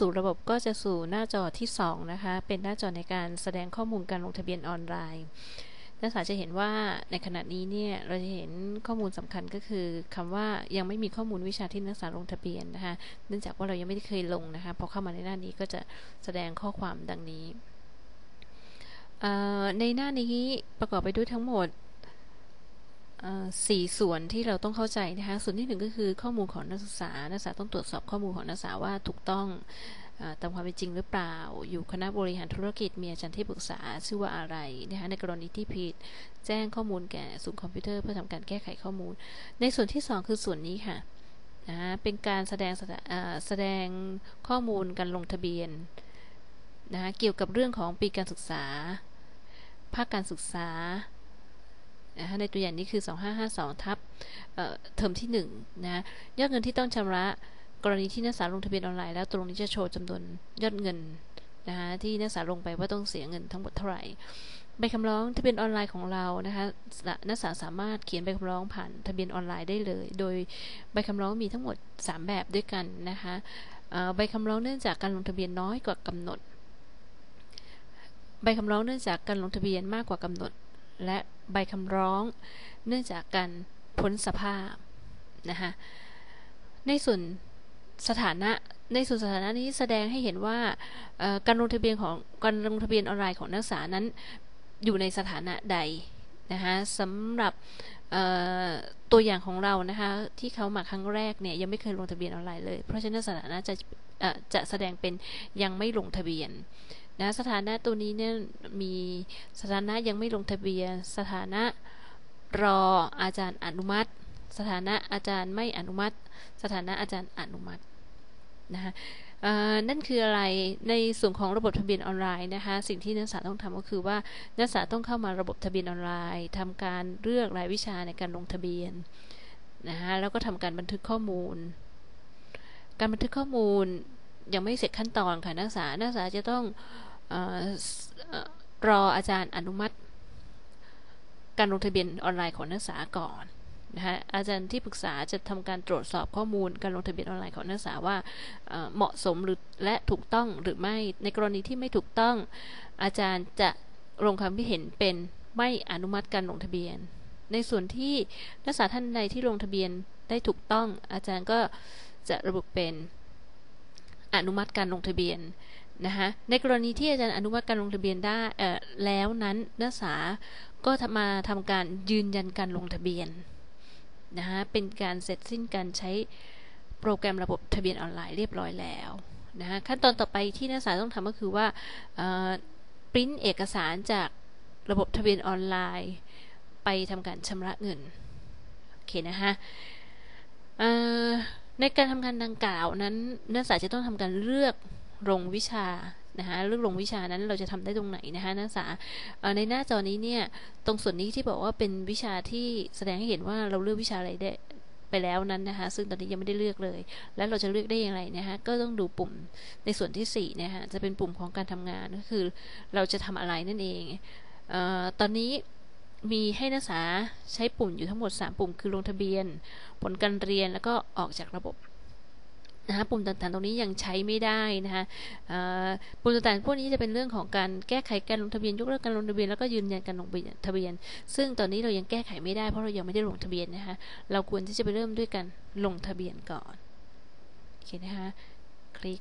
สู่ระบบก็จะสู่หน้าจอที่ 2 นะคะ เป็นหน้าจอในการแสดงข้อมูลการลงทะเบียนออนไลน์ นักศึกษาจะเห็นว่าในขณะนี้เนี่ย เราจะเห็นข้อมูลสำคัญก็คือคำว่ายังไม่มีข้อมูลวิชาที่นักศึกษาลงทะเบียนนะคะ เนื่องจากว่าเรายังไม่ได้เคยลงนะคะ พอเข้ามาในหน้านี้ก็จะแสดงข้อความดังนี้ ในหน้านี้ประกอบไปด้วยทั้งหมด สี่ส่วนที่เราต้องเข้าใจนะคะส่วนที่หนึ่งก็คือข้อมูลของนักศึกษา นักศึกษาต้องตรวจสอบข้อมูลของนักศึกษาว่าถูกต้องตามความเป็นจริงหรือเปล่า อยู่คณะบริหารธุรกิจมีอาจารย์ที่ปรึกษาชื่อว่าอะไรนะคะในกรณีที่ผิด แจ้งข้อมูลแก่ศูนย์คอมพิวเตอร์เพื่อทำการแก้ไขข้อมูล ในส่วนที่ 2 คือส่วนนี้ค่ะนะเป็นการแสดงแสดงข้อมูลการลงทะเบียนนะคะเกี่ยวกับเรื่องของปีการศึกษา ภาคการศึกษา นะคะในตัวอย่างนี้คือ 2552 ทับเทอมที่1นะยอดเงินที่ต้องชำระกรณีที่นักศึกษาลงทะเบียนออนไลน์แล้วตรงนี้จะโชว์จำนวนยอดเงินนะคะที่นักศึกษาลงไปว่าต้องเสียเงินทั้งหมดเท่าไหร่ใบคำร้องทะเบียนออนไลน์ของเรานะคะนักศึกษาสามารถเขียนใบคำร้องผ่านทะเบียนออนไลน์ได้เลย โดยใบคำร้องมีทั้งหมด 3 แบบด้วยกันนะคะใบคำร้องเนื่องจากการลงทะเบียนน้อยกว่ากำหนด ใบคำร้องเนื่องจากการลงทะเบียนมากกว่ากำหนด และ ใบคำร้อง เนื่องจากการพ้นสภาพนะคะในส่วนสถานะในส่วนสถานะนี้แสดงให้เห็นว่าการลงทะเบียนของการลงทะเบียนออนไลน์ของนักศึกษานั้นอยู่ในสถานะใดนะคะสำหรับตัวอย่างของเรานะคะที่เขามาครั้งแรกเนี่ยยังไม่เคยลงทะเบียนออนไลน์เลย เพราะฉะนั้นสถานะจะจะแสดงเป็นยังไม่ลงทะเบียน นะสถานะตัวนี้เนี่ยมีสถานะยังไม่ลงทะเบียน สถานะรออาจารย์อนุมัติ สถานะอาจารย์ไม่อนุมัติ สถานะอาจารย์อนุมัตินะคะนั่นคืออะไรในส่วนของระบบทะเบียนออนไลน์นะคะสิ่งที่นักศึกษาต้องทำก็คือว่านักศึกษาต้องเข้ามาระบบทะเบียนออนไลน์ทำการเลือกรายวิชาในการลงทะเบียนนะคะแล้วก็ทำการบันทึกข้อมูล การบันทึกข้อมูล ยังไม่เสร็จขั้นตอนค่ะนักศึกษานักศึกษาจะต้องอรออาจารย์อนุมัติ การลงทะเบียนออนไลน์ของนักศึกษาก่อนนะคะอาจารย์ที่ปรึกษาจะทำการตรวจสอบข้อมูลการลงทะเบียนออนไลน์ของนักศึกษาว่าเหมาะสมหรือและถูกต้องหรือไม่ในกรณีที่ไม่ถูกต้อง อาจารย์จะลงความคิดเห็นเป็นไม่อนุมัติการลงทะเบียน ในส่วนที่นักศึกษาท่านใดที่ลงทะเบียนได้ถูกต้อง อาจารย์ก็จะระบุเป็น อนุมัติการลงทะเบียนนะคะในกรณีที่อาจารย์อนุมัติการลงทะเบียนได้แล้วนั้นนักศึกษาก็มาทำการยืนยันการลงทะเบียนนะคะเป็นการเสร็จสิ้นการใช้โปรแกรมระบบทะเบียนออนไลน์เรียบร้อยแล้วนะคะขั้นตอนต่อไปที่นักศึกษาต้องทำก็คือว่าปริ้นเอกสารจากระบบทะเบียนออนไลน์ ไปทำการชำระเงินโอเคนะคะ ในการทำงานดังกล่าวนั้นนักศึกษาจะต้องทำการเลือกลงวิชานะคะเรื่องลงวิชานั้นเราจะทำได้ตรงไหนนะคะนักศึกษาในหน้าจอนี้เนี่ยตรงส่วนนี้ที่บอกว่าเป็นวิชาที่แสดงให้เห็นว่าเราเลือกวิชาอะไรได้ไปแล้วนั้นนะคะซึ่งตอนนี้ยังไม่ได้เลือกเลย แล้วเราจะเลือกได้อย่างไรนะคะก็ต้องดูปุ่มในส่วนที่4นะคะจะเป็นปุ่มของการทำงานก็คือ เราจะทำอะไรนั่นเองเออตอนนี้ มีให้นักศึกษาใช้ปุ่มอยู่ทั้งหมด 3 ปุ่ม คือลงทะเบียน ผลการเรียนแล้วก็ออกจากระบบนะคะปุ่มต่างๆ ตรงนี้ยังใช้ไม่ได้นะคะปุ่มต่างๆพวกนี้จะเป็นเรื่องของการแก้ไขการลงทะเบียนยกเลิกการลงทะเบียนแล้วก็ยืนยันการลงทะเบียน ซึ่งตอนนี้เรายังแก้ไขไม่ได้เพราะเรายังไม่ได้ลงทะเบียนนะคะเราควรที่จะไปเริ่มด้วยการลงทะเบียนก่อนโอเคนะคะคลิก